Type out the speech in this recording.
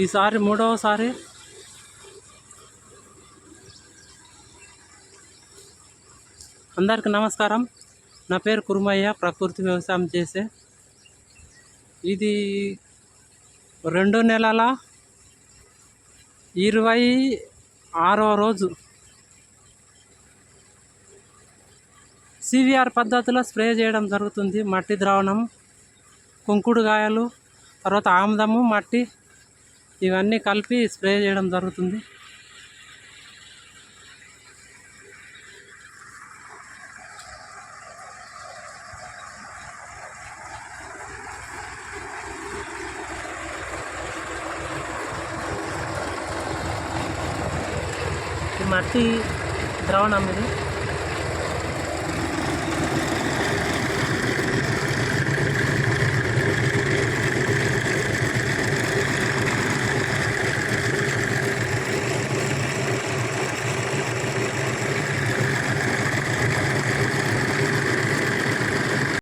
ఈసారి మూడవసారి. అందరికి నమస్కారం. నా పేరు కురుమయ్య ప్రకృతి వ్యవసాయం చేసే. ఇది రెండు నెలల ఇరవై ఆరో రోజు సివిఆర్ పద్ధతిలో స్ప్రే చేయడం జరుగుతుంది. మట్టి ద్రావణం కుంకుడుగాయలు తర్వాత ఆముదము మట్టి ఇవన్నీ కలిపి స్ప్రే చేయడం జరుగుతుంది. మట్టి ద్రావణం ఇది.